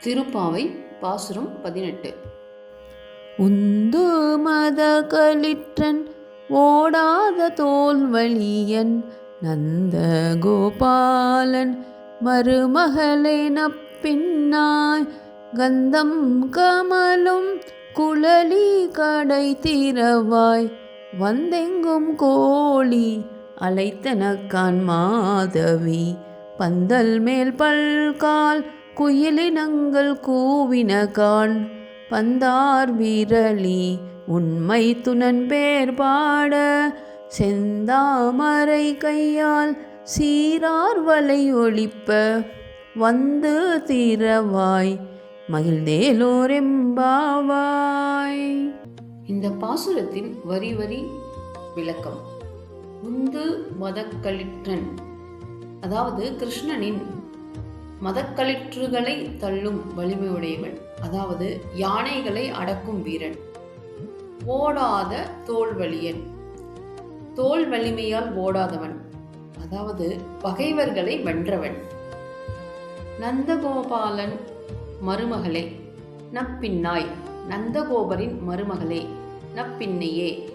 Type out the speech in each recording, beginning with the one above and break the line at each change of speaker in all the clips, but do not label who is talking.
திருப்பாவை பாசுரம் பதினெட்டு.
உந்து மத களிற்றன் ஓடாத தோல்வழியன் நந்த கோபாலன் மருமகளை நப்பின்னாய் கந்தம் கமலும் குழலி கடை தீரவாய் வந்தெங்கும் கோழி அலைத்தனக்கான் மாதவி பந்தல் மேல் பல்கால் குயிலினங்கள் கூவின கான் பந்தார் விரலி உண்மை துணன் பாட செந்தாமரை கையால் சீரார் வலை ஒழிப்ப வந்து தீரவாய் மகிழ்ந்தேலோரெம்பாவாய்.
இந்த பாசுரத்தின் வரி வரி விளக்கம். உந்து மதக்களிற்றன் அதாவது கிருஷ்ணனின் மதக்களிற்றுகளை தள்ளும் வலிமையுடையவன் அதாவது யானைகளை அடக்கும் வீரன். ஓடாத தோல்வலியன் தோல் வலிமையால் ஓடாதவன் அதாவது பகைவர்களை வென்றவன். நந்தகோபாலன் மருமகளே நப்பின்னாய். நந்தகோபரின் மருமகளே நப்பின்னையே.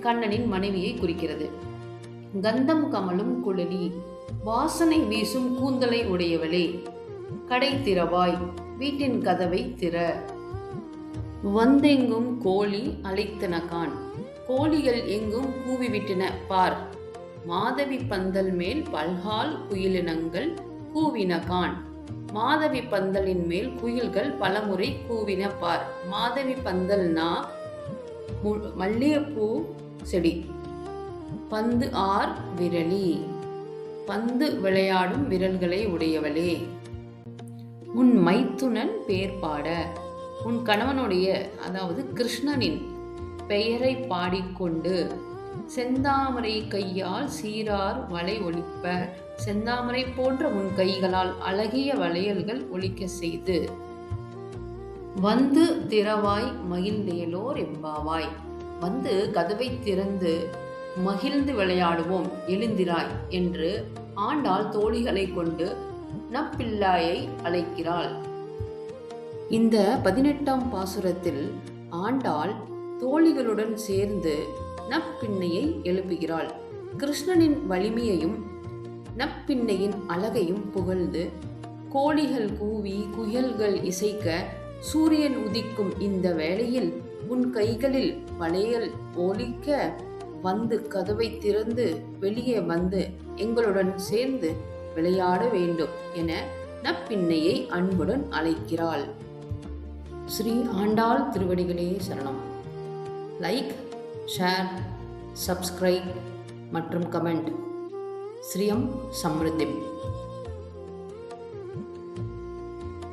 கண்ணனின் மனைவியை குறிக்கிறது. கந்தம் கமலும் குழலி வாசனை வீசும் கூந்தலை உடையவளே கடை திறவாய் வீட்டின் கதவை திற. வந்தெங்கும் கோழி அழைத்தனகான் கோழிகள் எங்கும் கூவிவிட்டன பார். மாதவி பந்தல் மேல் பல்கால் குயிலினங்கள் கூவினகான் மாதவி பந்தலின் மேல் குயில்கள் பலமுறை கூவின பார். மாதவி பந்தல்னா மு- மல்லிகைப்பூ செடி. பந்து ஆர் விரலி. பந்து விளையாடும் விரல்களை உடையவளே. உன் மைத்துனன் பேர் பாட. உன் கணவனுடைய அதாவது கிருஷ்ணனின் பெயரை பாடிக்கொண்டு செந்தாமரை கையால் சீரார் வலை ஒழிப்ப செந்தாமரை போன்ற உன் கைகளால் அழகிய வளையல்கள் ஒழிக்க செய்து. வந்து திறவாய் மகிழ்ந்தேலோர் எம்பாவாய் வந்து கதவை திறந்து மகிழ்ந்து விளையாடுவோம் எழுந்திராய் என்று ஆண்டாள் தோழிகளை கொண்டு நப்பிள்ளாயை அழைக்கிறாள். இந்த பதினெட்டாம் பாசுரத்தில் ஆண்டாள் தோழிகளுடன் சேர்ந்து நப்பிண்ணையை எழுப்புகிறாள். கிருஷ்ணனின் வலிமையையும் நப்பிண்ணையின் அழகையும் புகழ்ந்து கோழிகள் கூவி குயல்கள் இசைக்க சூரியன் உதிக்கும் இந்த வேளையில் உன் கைகளில் வளையல் ஒலிக்க வந்து கதவை திறந்து வெளியே வந்து எங்களுடன் சேர்ந்து விளையாட வேண்டும் என நப்பிண்ணையை அன்புடன் அழைக்கிறாள். ஸ்ரீ ஆண்டாள் திருவடிகளே சரணம். லைக் ஷேர் சப்ஸ்கிரைப் மற்றும் கமெண்ட் ஸ்ரீயம் சம்ருதிம்.